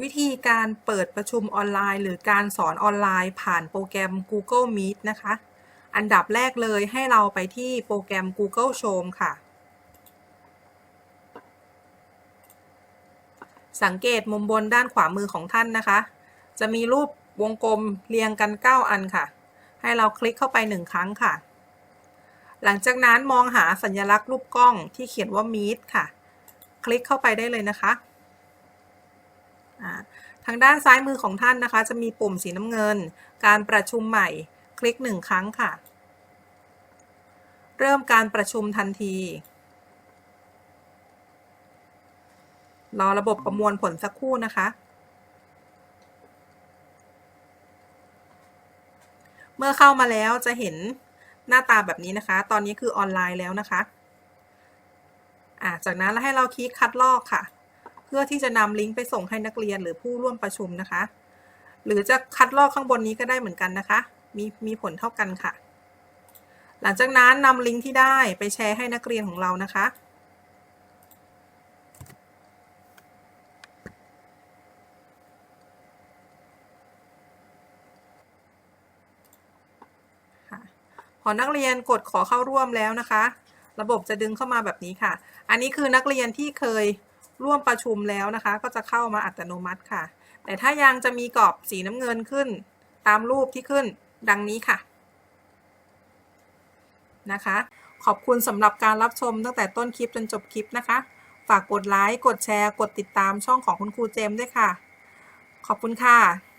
วิธีการเปิดประชุมออนไลน์ หรือการสอนออนไลน์ผ่านโปรแกรม Google Meet นะคะ อันดับแรกเลยให้เราไปที่โปรแกรม Google Chrome ค่ะ สังเกตมุมบนด้านขวามือของท่านนะคะ จะมีรูปวงกลมเรียงกัน 9 อันค่ะ ให้เราคลิกเข้าไป 1 ครั้งค่ะ หลังจากนั้นมองหาสัญลักษณ์รูปกล้องที่เขียนว่า Meet ค่ะ คลิกเข้าไปได้เลยนะคะ ทางด้านซ้ายมือของท่านนะคะ จะมีปุ่มสีน้ำเงิน การประชุมใหม่ คลิก1ครั้งค่ะ เริ่มการประชุมทันที รอระบบประมวลผลสักครู่นะคะ เมื่อเข้ามาแล้วจะเห็นหน้าตาแบบนี้นะคะ ตอนนี้คือออนไลน์แล้วนะคะ อ่าจากนั้นให้เราคลิกคัดลอกค่ะ พื่อที่จะนำลิงก์ไปส่งให้นักเรียนหรือผู้ร่วมประชุมนะคะ หรือจะคัดลอกข้างบนนี้ก็ได้เหมือนกันนะคะ มีมีผลเท่ากันค่ะ หลังจากนั้นนำลิงก์ที่ได้ไปแชร์ให้นักเรียนของเรานะคะค่ะพอนักเรียนกดขอเข้าร่วมแล้วนะคะ ระบบจะดึงเข้ามาแบบนี้ค่ะ อันนี้คือนักเรียนที่เคย ร่วมประชุมแล้วนะคะ ก็จะเข้ามาอัตโนมัติค่ะ แต่ถ้ายังจะมีกรอบสีน้ำเงินขึ้น ตามรูปที่ขึ้นดังนี้ค่ะนะคะ ขอบคุณสำหรับการรับชมตั้งแต่ต้นคลิปจนจบคลิปนะคะ ฝากกดไลค์กดแชร์ กดติดตามช่องของคุณครูเจมส์ด้วยค่ะ ขอบคุณค่ะ